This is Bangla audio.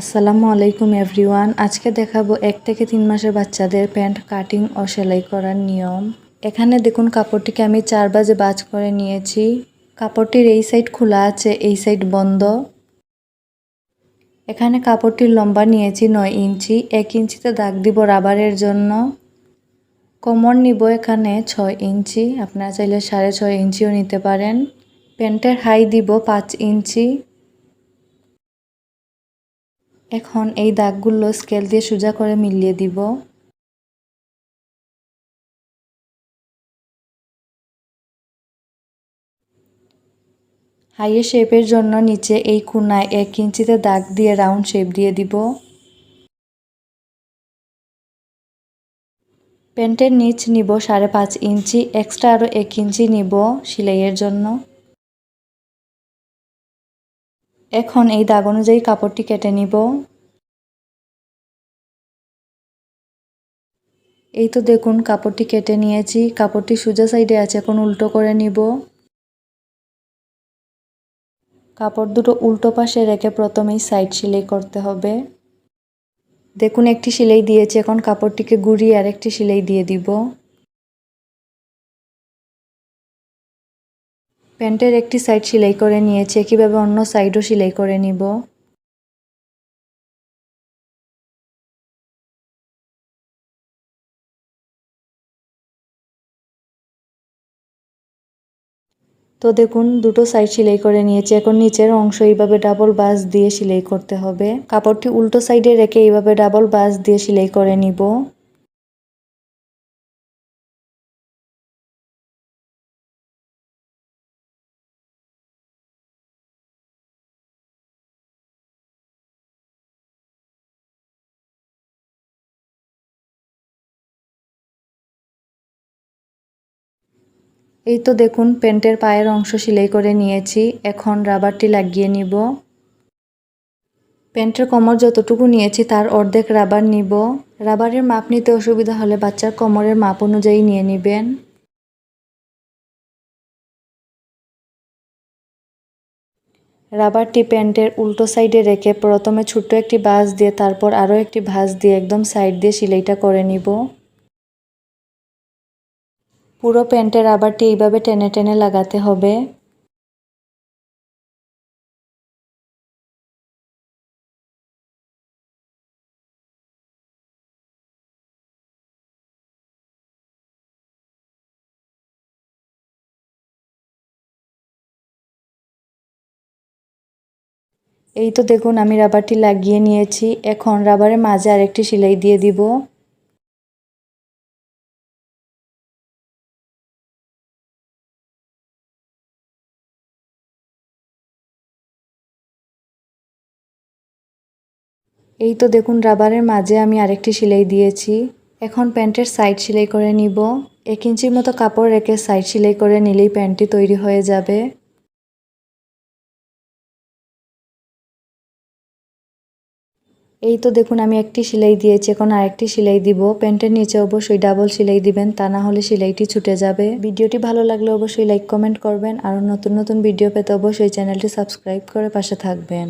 আসসালামু আলাইকুম, এভরিওয়ান। আজকে দেখাবো এক থেকে তিন মাসের বাচ্চাদের প্যান্ট কাটিং ও সেলাই করার নিয়ম। এখানে দেখুন, কাপড়টিকে আমি চার বাজে বাজ করে নিয়েছি। কাপড়টির এই সাইড খোলা আছে, এই সাইড বন্ধ। এখানে কাপড়টির লম্বা নিয়েছি নয় ইঞ্চি, এক ইঞ্চিতে দাগ দিব রাবারের জন্য। কোমর নিব এখানে ছয় ইঞ্চি, আপনারা চাইলে সাড়ে ছয় ইঞ্চিও নিতে পারেন। প্যান্টের হাই দিব পাঁচ ইঞ্চি। এখন এই দাগগুলো স্কেল দিয়ে সোজা করে মিলিয়ে দিব। হাইয়ে শেপের জন্য নিচে এই কোনায় এক ইঞ্চিতে দাগ দিয়ে রাউন্ড শেপ দিয়ে দিব। প্যান্টের নিচ নিব সাড়ে পাঁচ ইঞ্চি, এক্সট্রা আরও এক ইঞ্চি নিব সেলাইয়ের জন্য। এখন এই দাগ অনুযায়ী কাপড়টি কেটে নিব। এই তো দেখুন, কাপড়টি কেটে নিয়েছি। কাপড়টি সোজা সাইডে আছে, এখন উল্টো করে নিব। কাপড় দুটো উল্টো পাশে রেখে প্রথমেই সাইড সেলাই করতে হবে। দেখুন, একটি সেলাই দিয়েছি, এখন কাপড়টিকে গুড়িয়ে আর একটি সেলাই দিয়ে দিব। প্যান্টের একটি সাইড সেলাই করে নিয়েছি একইভাবে অন্য সাইডও সেলাই করে নিব? তো দেখুন, দুটো সাইড সেলাই করে নিয়েছি। এখন নিচের অংশ এইভাবে ডাবল বাস দিয়ে সেলাই করতে হবে। কাপড়টি উল্টো সাইডে রেখে এইভাবে ডাবল বাস দিয়ে সেলাই করে নিব। এই তো দেখুন, প্যান্টের পায়ের অংশ সেলাই করে নিয়েছি, এখন রাবারটি লাগিয়ে নিব। প্যান্টের কোমর যতটুকু নিয়েছি, তার অর্ধেক রাবার নিব। রাবারের মাপ নিতে অসুবিধা হলে বাচ্চার কোমরের মাপ অনুযায়ী নিয়ে নেবেন। রাবারটি প্যান্টের উল্টো সাইডে রেখে প্রথমে ছোট্ট একটি ভাঁজ দিয়ে, তারপর আরও একটি ভাঁজ দিয়ে একদম সাইড দিয়ে সেলাইটা করে নিব। পুরো প্যান্টের রাবারটি এইভাবে টেনে টেনে লাগাতে হবে। এই তো দেখুন, আমি রাবারটি লাগিয়ে নিয়েছি। এখন রাবারের মাঝে আরেকটি সেলাই দিয়ে দিব। এই তো দেখুন, রাবারের মাঝে আমি আরেকটি সেলাই দিয়েছি। এখন প্যান্টের সাইড সেলাই করে নিব। এক ইঞ্চির মতো কাপড় রেখে সাইড সেলাই করে নিলেই প্যান্টটি তৈরি হয়ে যাবে। এই তো দেখুন, আমি একটি সেলাই দিয়েছি, এখন আরেকটি সেলাই দিব। প্যান্টের নিচে অবশ্যই ডাবল সেলাই দিবেন, তা না হলে সেলাইটি ছুটে যাবে। ভিডিওটি ভালো লাগলে অবশ্যই লাইক কমেন্ট করবেন। আর নতুন নতুন ভিডিও পেতে অবশ্যই চ্যানেলটি সাবস্ক্রাইব করে পাশে থাকবেন।